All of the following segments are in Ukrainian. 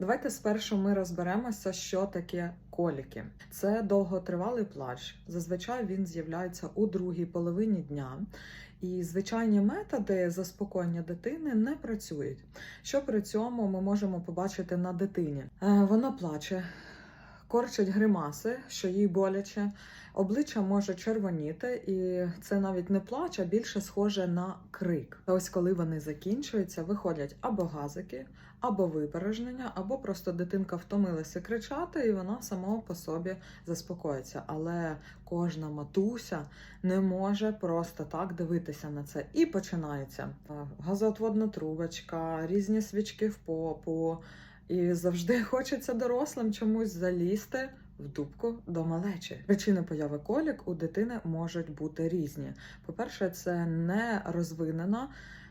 Давайте спершу ми розберемося, що таке коліки. Це довготривалий плач. Зазвичай він з'являється у другій половині дня. І звичайні методи заспокоєння дитини не працюють. Що при цьому ми можемо побачити на дитині? Е, Вона плаче, корчить гримаси, що їй боляче, обличчя може червоніти, і це навіть не плач, а більше схоже на крик. Та ось коли вони закінчуються, виходять або газики, або випережнення, або просто дитинка втомилася кричати, і вона сама по собі заспокоїться. Але кожна матуся не може просто так дивитися на це. І починається е, газоотводна трубочка, різні свічки в попу. І завжди хочеться дорослим чомусь залізти в дубку до малечі. Причини появи колік у дитини можуть бути різні. По-перше, це не розвинена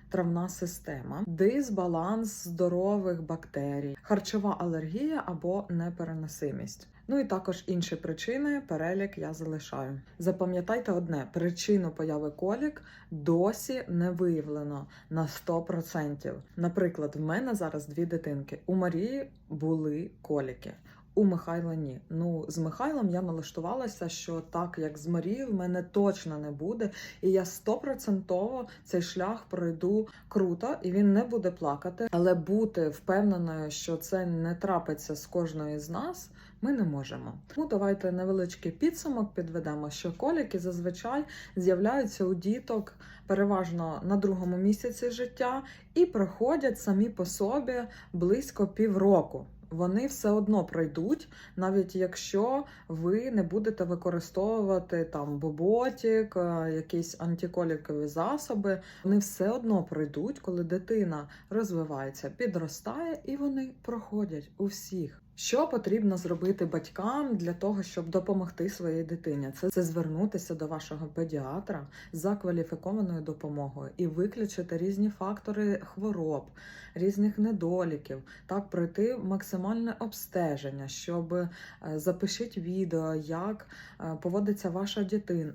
травна система, дисбаланс здорових бактерій, харчова алергія або непереносимість. Ну і також інші причини, перелік я залишаю. Запам'ятайте одне: причину появи колік досі не виявлено на 100%. Наприклад, в мене зараз дві дитинки. У Марії були коліки. У Михайла ні. Ну, з Михайлом я налаштувалася, що так як з Марією в мене точно не буде, і я стопроцентово цей шлях пройду круто, і він не буде плакати. Але бути впевненою, що це не трапиться з кожної з нас, ми не можемо. Тому давайте невеличкий підсумок підведемо, що коліки зазвичай з'являються у діток переважно на другому місяці життя і проходять самі по собі близько півроку. Вони все одно пройдуть, навіть якщо ви не будете використовувати там боботік, е, якісь антиколікові засоби. Вони все одно пройдуть, коли дитина розвивається, підростає, і вони проходять у всіх. Що потрібно зробити батькам для того, щоб допомогти своїй дитині? Це, це звернутися до вашого педіатра за кваліфікованою допомогою і виключити різні фактори хвороб, різних недоліків, так пройти максимальне обстеження, щоб е, запишіть відео, як е, поводиться ваша дитина.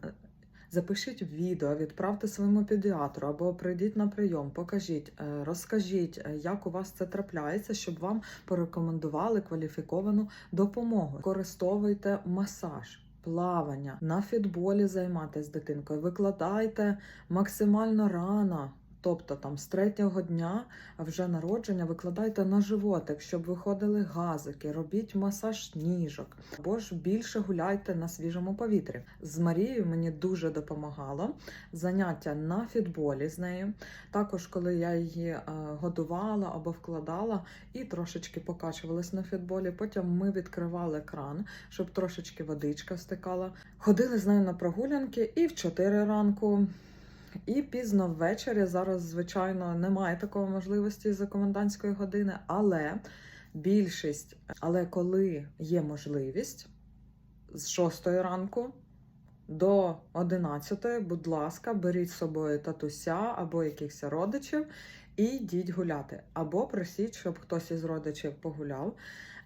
Запишіть відео, відправте своєму педіатру або прийдіть на прийом, покажіть, е, розкажіть, е, як у вас це трапляється, щоб вам порекомендували кваліфіковану допомогу. Користовуйте масаж. Плавання на фітболі займатися з дитинкою, викладайте максимально рано, тобто там з третього дня вже народження викладайте на животик, щоб виходили газики, робіть масаж ніжок, або ж більше гуляйте на свіжому повітрі. З Марією мені дуже допомагало заняття на фітболі з нею. Також, коли я її е, годувала або вкладала і трошечки покачувалась на фітболі. Потім ми відкривали кран, щоб трошечки водичка стикала. Ходили з нею на прогулянки і в 4 ранку. І пізно ввечері зараз, звичайно, немає такої можливості за комендантської години, але більшість, але коли є можливість з 6 ранку до 11, будь ласка, беріть з собою татуся або якихось родичів і йдіть гуляти. Або просіть, щоб хтось із родичів погуляв,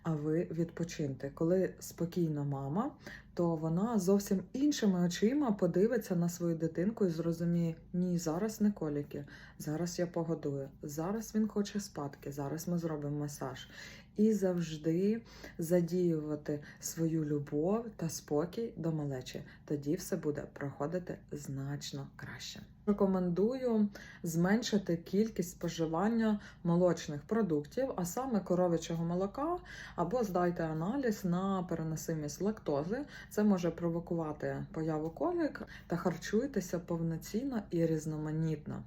а ви відпочиньте. Коли спокійна мама, то вона зовсім іншими очима подивиться на свою дитинку і зрозуміє: ні, зараз не коліки, зараз я погодую, зараз він хоче спадки, зараз ми зробимо масаж. І завжди задіювати свою любов та спокій до малечі. Тоді все буде проходити значно краще. Рекомендую зменшити кількість споживання молочних продуктів, а саме коров'ячого молока, або здайте аналіз на переносимість лактози. Це може провокувати появу колік та харчуйтеся повноцінно і різноманітно.